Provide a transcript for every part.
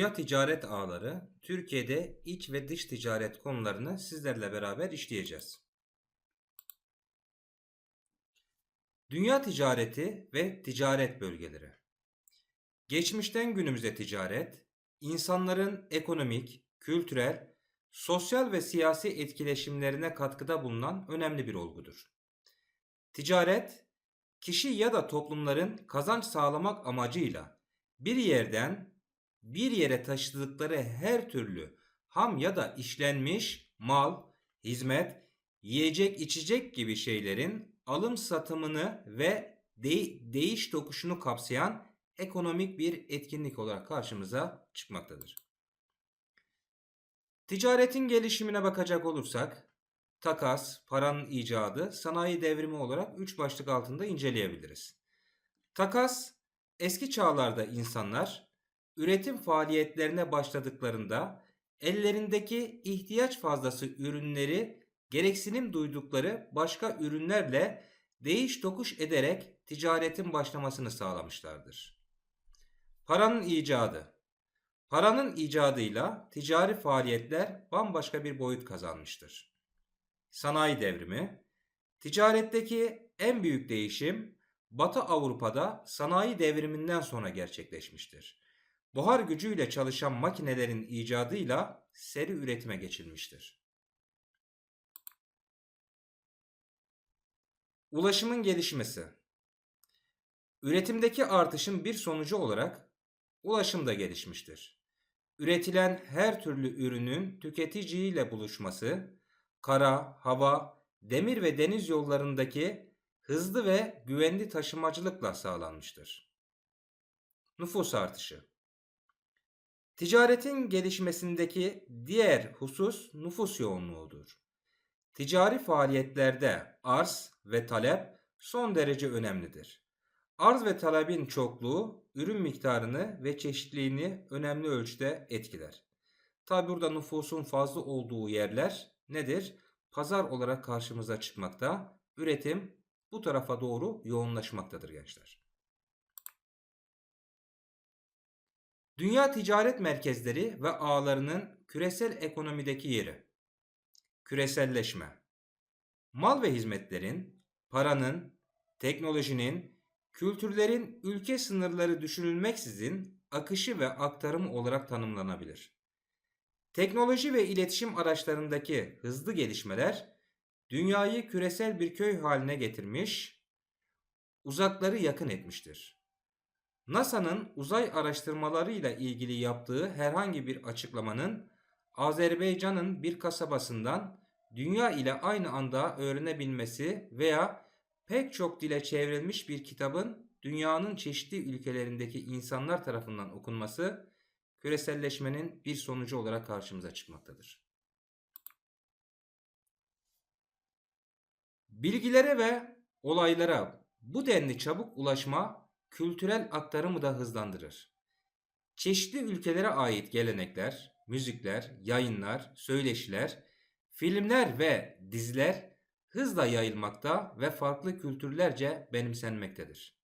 Dünya Ticaret Ağları, Türkiye'de iç ve dış ticaret konularını sizlerle beraber işleyeceğiz. Dünya ticareti ve ticaret bölgeleri. Geçmişten günümüze ticaret, insanların ekonomik, kültürel, sosyal ve siyasi etkileşimlerine katkıda bulunan önemli bir olgudur. Ticaret, kişi ya da toplumların kazanç sağlamak amacıyla bir yerden bir yere taşıdıkları her türlü ham ya da işlenmiş mal, hizmet, yiyecek içecek gibi şeylerin alım satımını ve de- değiş tokuşunu kapsayan ekonomik bir etkinlik olarak karşımıza çıkmaktadır. Ticaretin gelişimine bakacak olursak takas, paranın icadı, sanayi devrimi olarak üç başlık altında inceleyebiliriz. Takas, eski çağlarda insanlar üretim faaliyetlerine başladıklarında ellerindeki ihtiyaç fazlası ürünleri gereksinim duydukları başka ürünlerle değiş tokuş ederek ticaretin başlamasını sağlamışlardır. Paranın icadı Paranın icadıyla ticari faaliyetler bambaşka bir boyut kazanmıştır. Sanayi devrimi Ticaretteki en büyük değişim Batı Avrupa'da sanayi devriminden sonra gerçekleşmiştir. Buhar gücüyle çalışan makinelerin icadıyla seri üretime geçilmiştir. Ulaşımın gelişmesi Üretimdeki artışın bir sonucu olarak ulaşım da gelişmiştir. Üretilen her türlü ürünün tüketiciyle buluşması, kara, hava, demir ve deniz yollarındaki hızlı ve güvenli taşımacılıkla sağlanmıştır. Nüfus artışı Ticaretin gelişmesindeki diğer husus nüfus yoğunluğudur. Ticari faaliyetlerde arz ve talep son derece önemlidir. Arz ve talebin çokluğu ürün miktarını ve çeşitliliğini önemli ölçüde etkiler. Tabi burada nüfusun fazla olduğu yerler nedir? Pazar olarak karşımıza çıkmakta. Üretim bu tarafa doğru yoğunlaşmaktadır gençler. Dünya ticaret merkezleri ve ağlarının küresel ekonomideki yeri. Küreselleşme. Mal ve hizmetlerin, paranın, teknolojinin, kültürlerin ülke sınırları düşünülmeksizin akışı ve aktarımı olarak tanımlanabilir. Teknoloji ve iletişim araçlarındaki hızlı gelişmeler dünyayı küresel bir köy haline getirmiş, uzakları yakın etmiştir. NASA'nın uzay araştırmalarıyla ilgili yaptığı herhangi bir açıklamanın Azerbaycan'ın bir kasabasından dünya ile aynı anda öğrenebilmesi veya pek çok dile çevrilmiş bir kitabın dünyanın çeşitli ülkelerindeki insanlar tarafından okunması küreselleşmenin bir sonucu olarak karşımıza çıkmaktadır. Bilgilere ve olaylara bu denli çabuk ulaşma kültürel aktarımı da hızlandırır. Çeşitli ülkelere ait gelenekler, müzikler, yayınlar, söyleşiler, filmler ve diziler hızla yayılmakta ve farklı kültürlerce benimsenmektedir.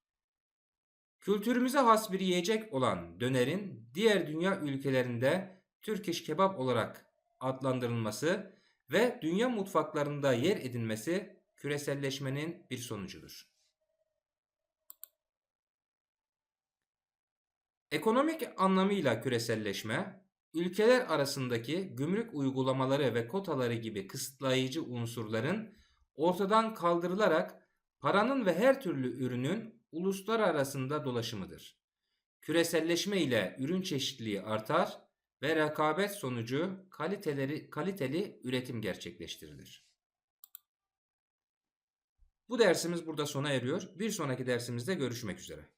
Kültürümüze has bir yiyecek olan dönerin diğer dünya ülkelerinde Türk kebap olarak adlandırılması ve dünya mutfaklarında yer edinmesi küreselleşmenin bir sonucudur. Ekonomik anlamıyla küreselleşme, ülkeler arasındaki gümrük uygulamaları ve kotaları gibi kısıtlayıcı unsurların ortadan kaldırılarak paranın ve her türlü ürünün uluslararasında dolaşımıdır. Küreselleşme ile ürün çeşitliliği artar ve rekabet sonucu kaliteleri, kaliteli üretim gerçekleştirilir. Bu dersimiz burada sona eriyor. Bir sonraki dersimizde görüşmek üzere.